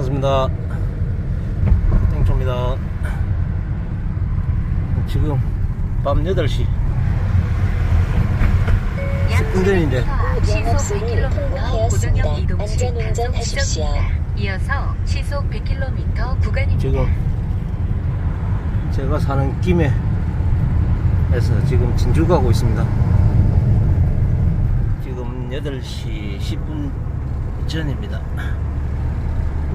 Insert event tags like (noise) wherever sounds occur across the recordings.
반갑습니다. 땡초입니다. 지금 밤 8시 10분 전인데 시속 100km 고정형 이동 시 안전운전하십시오. 이어서 시속 100km 구간입니다. 지금 제가 사는 김해에서 지금 진주 가고 있습니다. 지금 8시 10분 전입니다.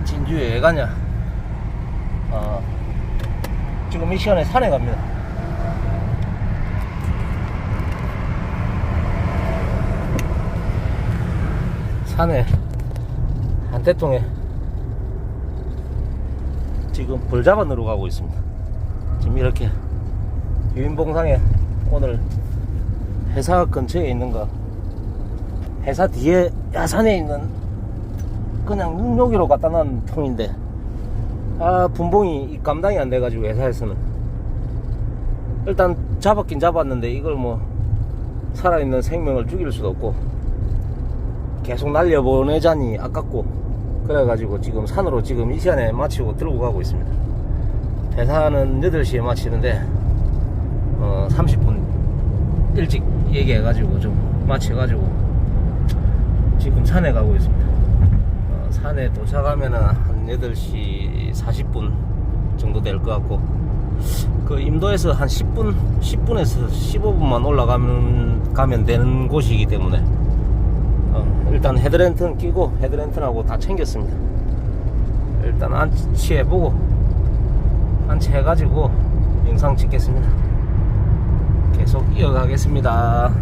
진주에 왜 가냐? 아, 지금 이 시간에 산에 갑니다. 산에 한대통에 지금 벌자반으로 가고 있습니다. 지금 이렇게 유인봉상에 오늘 회사 근처에 있는가 회사 뒤에 야산에 있는 그냥 능력으로 갖다 놓은 통인데 아 분봉이 감당이 안 돼가지고 회사에서는 일단 잡았긴 잡았는데 이걸 뭐 살아있는 생명을 죽일 수도 없고 계속 날려보내자니 아깝고 그래가지고 지금 산으로 지금 이 시간에 마치고 들고 가고 있습니다. 대사는 8시에 마치는데 어 30분 일찍 얘기해가지고 좀 마쳐가지고 지금 산에 가고 있습니다. 어, 산에 도착하면은 한 8시 40분 정도 될 것 같고 그 임도에서 한 10분 10분에서 15분만 올라가면 가면 되는 곳이기 때문에 어, 일단 헤드랜턴 끼고 헤드랜턴하고 다 챙겼습니다. 일단 안치해보고 안치해가지고 영상 찍겠습니다. 계속 이어가겠습니다.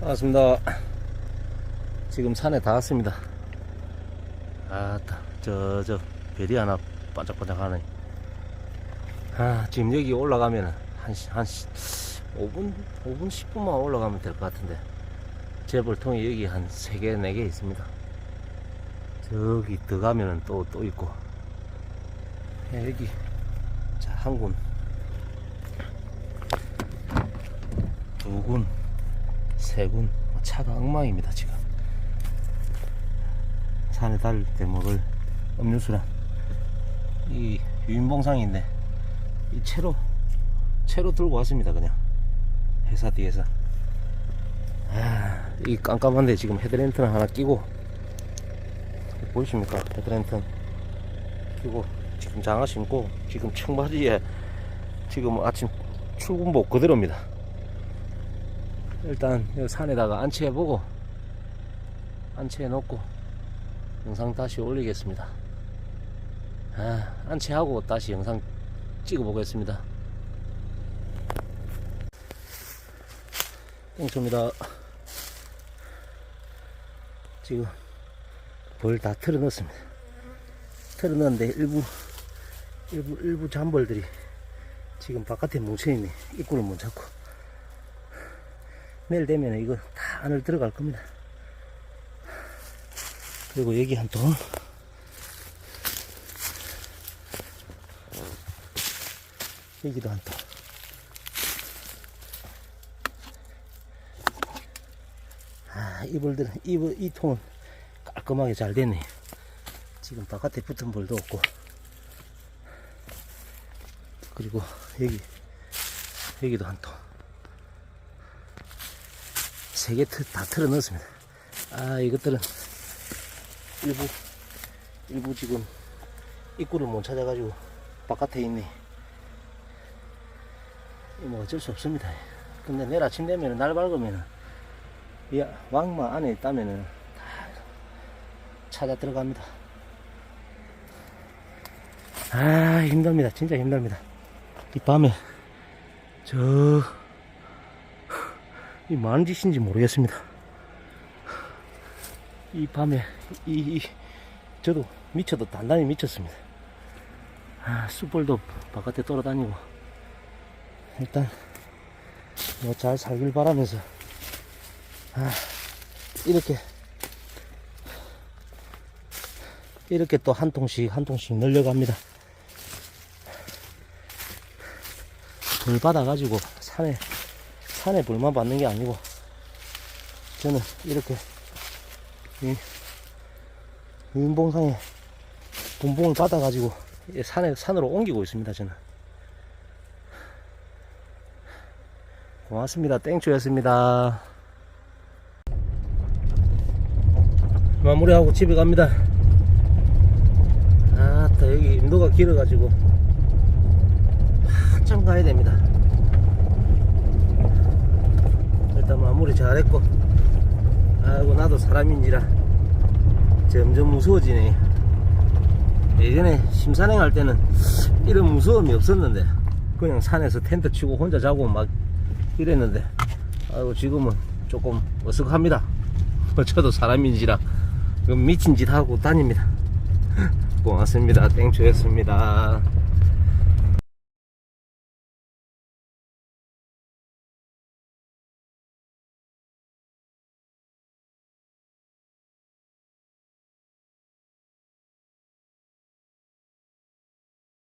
반갑습니다. 지금 산에 다 왔습니다. 아따, 저, 저, 별이 하나 반짝반짝 하네. 아, 지금 여기 올라가면 한, 시- 한, 시- 5분, 5분, 10분만 올라가면 될 것 같은데. 재벌통이 여기 한 3개, 4개 있습니다. 저기 들어가면은 또, 또 있고. 예, 여기, 자, 한 군. 두 군. 세 군. 차가 엉망입니다, 지금. 산에 달릴 때 먹을 음료수랑 이 유인봉상인데 이 채로 채로 들고 왔습니다 그냥. 회사 뒤에서. 아, 이 깜깜한데 지금 헤드랜턴 하나 끼고. 보이십니까? 헤드랜턴 끼고 지금 장화 신고 지금 청바지에 지금 아침 출근복 그대로입니다. 일단 산에다가 안치해보고 안치해 놓고 영상 다시 올리겠습니다 아, 안치하고 다시 영상 찍어 보겠습니다 땡초입니다. 지금 벌 다 틀어 넣었습니다. 틀어 넣었는데 일부 일부 일부 잔벌들이 지금 바깥에 뭉쳐있네. 입구를 못 잡고 내일 되면 이거 다 안을 들어갈 겁니다. 그리고 여기 한 통. 여기도 한 통. 아, 이불들, 이불, 이 통은 깔끔하게 잘 됐네. 지금 바깥에 붙은 벌도 없고. 그리고 여기, 여기도 한 통. 세 개 다 틀어 넣었습니다. 아, 이것들은 일부, 일부 지금 입구를 못 찾아가지고 바깥에 있네. 이뭐 어쩔 수 없습니다. 근데 내일 아침 되면 날 밝으면은 이 왕마 안에 있다면은 다 찾아 들어갑니다. 아 힘듭니다. 진짜 힘듭니다. 이 밤에 저 이 많은 짓인지 모르겠습니다. 이 밤에 이, 이 저도 미쳐도 단단히 미쳤습니다. 아 숯불도 바깥에 돌아다니고 일단 뭐 잘 살길 바라면서 아, 이렇게 이렇게 또 한 통씩 한 통씩 늘려갑니다. 불 받아가지고 산에 산에 불만 받는 게 아니고 저는 이렇게 이 유인봉상에 분봉을 받아가지고 이 산에, 산으로 옮기고 있습니다, 저는. 고맙습니다. 땡초였습니다. 마무리하고 집에 갑니다. 아따, 여기 인도가 길어가지고 한참 가야 됩니다. 일단 마무리 잘했고, 아이고, 나도 사람인지라 점점 무서워지네. 예전에 심산행 할 때는 이런 무서움이 없었는데, 그냥 산에서 텐트 치고 혼자 자고 막 이랬는데, 아이고, 지금은 조금 어색합니다. (laughs) 저도 사람인지라 그 미친 짓 하고 다닙니다. (laughs) 고맙습니다. 땡초였습니다.